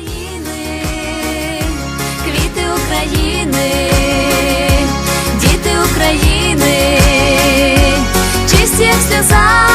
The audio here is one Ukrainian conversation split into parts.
України, квіти України, діти України, чисті як сльоза.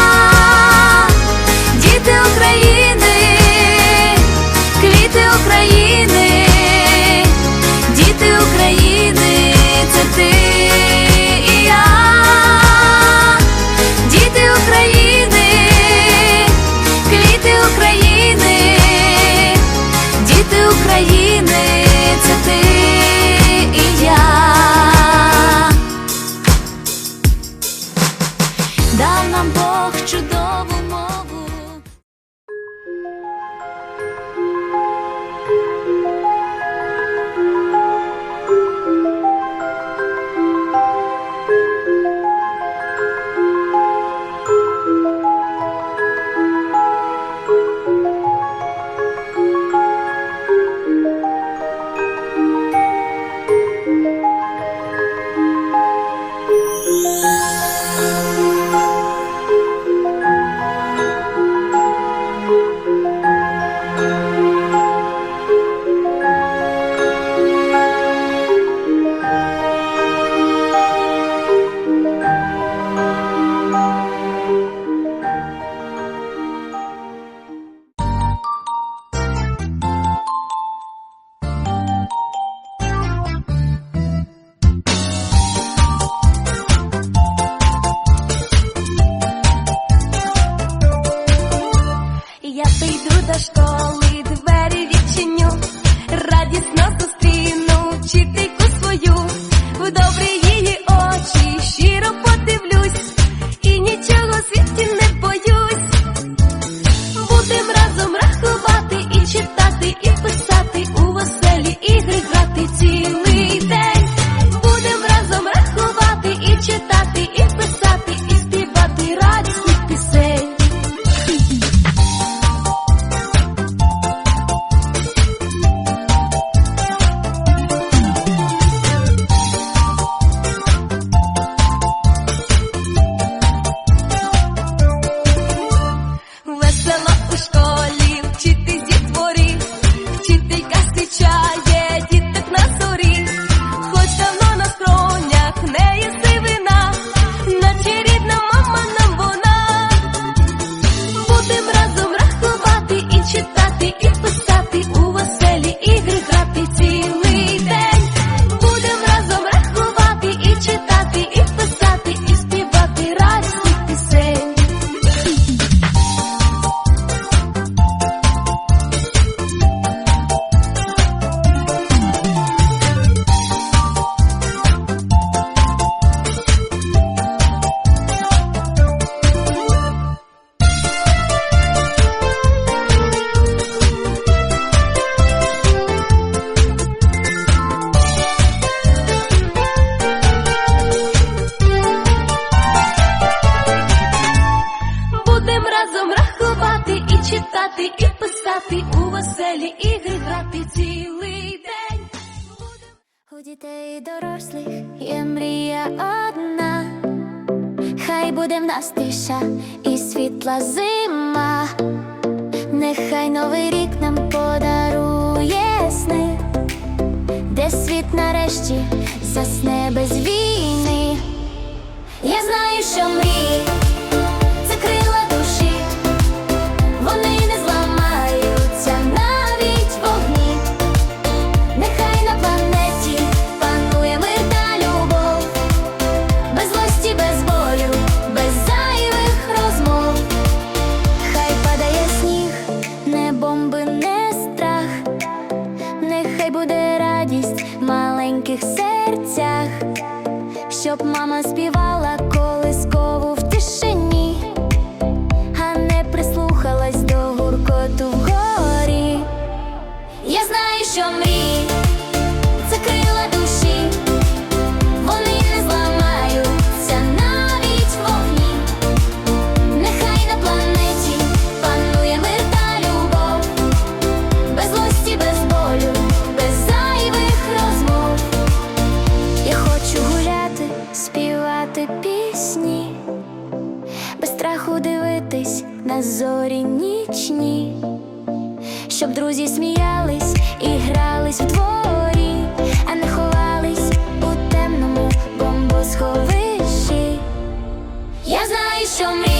Just go. веселі ігри грати цілий день. У дітей і дорослих є мрія одна, хай буде в нас тиша і світла зима, нехай новий рік нам подарує сни, де світ нарешті засне без війни. Я знаю, що ми. серцях, щоб мама співала. на зорі нічні, щоб друзі сміялись і грались в дворі, а не ховались у темному бомбосховищі. Я знаю, що мрію